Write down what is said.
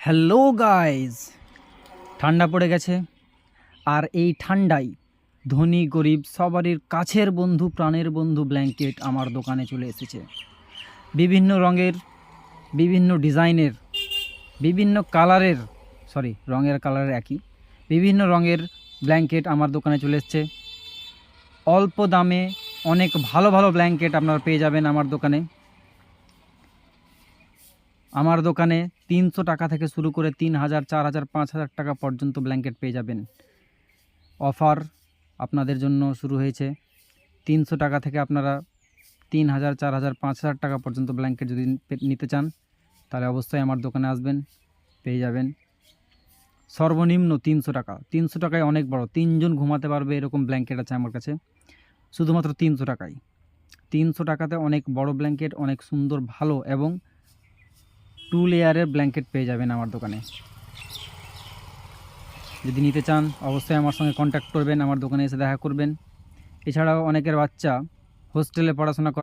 Hello guys, ঠান্ডা পড়ে গেছে। আর এই ঠান্ডায় ধনী, গরিব সবারই কাছের বন্ধু, প্রাণের বন্ধু ব্ল্যাঙ্কেট আমার দোকানে চলে এসেছে। বিভিন্ন রঙের, বিভিন্ন ডিজাইনের, বিভিন্ন কালারের সরি রঙের কালারের একই, বিভিন্ন রঙের ব্ল্যাঙ্কেট আমার দোকানে চলে এসছে। অল্প দামে অনেক ভালো ভালো ব্ল্যাঙ্কেট আপনারা পেয়ে যাবেন আমার দোকানে। আমার দোকানে তিনশো টাকা থেকে শুরু করে তিন হাজার, চার হাজার, পাঁচ হাজার টাকা পর্যন্ত ব্ল্যাঙ্কেট পেয়ে যাবেন। অফার আপনাদের জন্য শুরু হয়েছে। তিনশো টাকা থেকে আপনারা তিন হাজার, চার হাজার, পাঁচ হাজার টাকা পর্যন্ত ব্ল্যাঙ্কেট যদি নিতে চান, তাহলে অবশ্যই আমার দোকানে আসবেন, পেয়ে যাবেন। সর্বনিম্ন তিনশো টাকা। তিনশো টাকায় অনেক বড়। তিনজন ঘুমাতে পারবে এরকম ব্ল্যাঙ্কেট আছে আমার কাছে। শুধুমাত্র তিনশো টাকায়। তিনশো টাকাতে অনেক বড় ব্ল্যাঙ্কেট, অনেক সুন্দর, ভালো এবং টু লেয়ারের ব্ল্যাঙ্কেট পেয়ে যাবেন আমার দোকানে। যদি নিতে চান, অবশ্যই আমার সঙ্গে কন্ট্যাক্ট করবেন, আমার দোকানে এসে দেখা করবেন। এছাড়াও অনেকের বাচ্চা হোস্টেলে পড়াশোনা